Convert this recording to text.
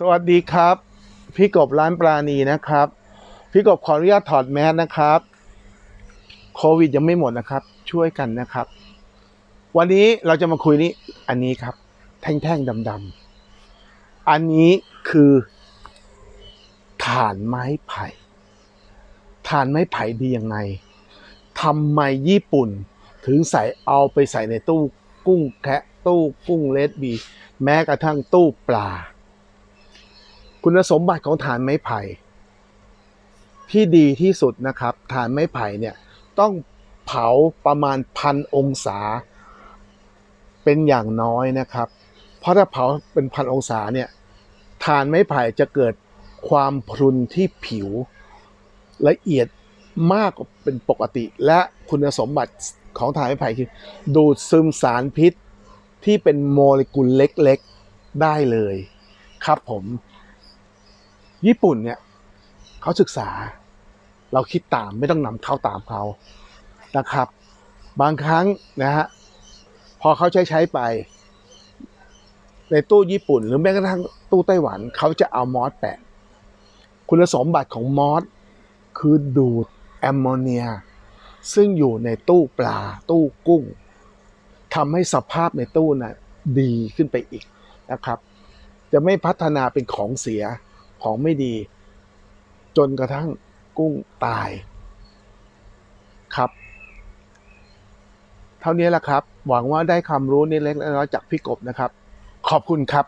สวัสดีครับ พี่กบร้านปลาณีนะครับ พี่กบขออนุญาตถอดแมสนะครับ โควิดยังไม่หมดนะครับ ช่วยกันนะครับ วันนี้เราจะมาคุยนี้ อันนี้ครับ แท่งๆดำๆอันนี้คือฐานไม้ไผ่ฐานไม้ไผ่ดียังไงทำไมญี่ปุ่น ถึงใส่เอาไปใส่ในตู้กุ้งแคะตู้กุ้งเลดบี แม้กระทั่งตู้ปลา คุณสมบัติของฐานไม้ไผ่ ที่ดีที่สุดนะครับ ฐานไม้ไผ่เนี่ยต้องเผาประมาณพันองศา เป็นอย่างน้อยนะครับ เพราะถ้าเผาเป็นพันองศาเนี่ยฐานไม้ไผ่จะเกิดความพรุนที่ผิว ละเอียดมากกว่าเป็นปกติ และคุณสมบัติของฐานไม้ไผ่คือ ดูดซึมสารพิษที่เป็นโมเลกุลเล็กๆได้เลย ครับผม ญี่ปุ่นเนี่ยเขาศึกษา เราคิดตามไม่ต้องนำเข้าตามเขานะครับ บางครั้งนะฮะพอเขาใช้ใช้ไป ในตู้ญี่ปุ่น หรือแม้กระทั่งตู้ไต้หวันเขาจะเอามอสแปะ คุณสมบัติของมอสคือดูดแอมโมเนีย ซึ่งอยู่ในตู้ปลา ตู้กุ้งทำให้สภาพในตู้น่ะดีขึ้นไปอีกนะครับ จะไม่พัฒนาเป็นของเสีย ของไม่ดี จนกระทั่งกุ้งตายครับ เท่านี้แหละครับ หวังว่าได้ความรู้นิดเล็กน้อยจากพี่กบนะครับ ขอบคุณครับ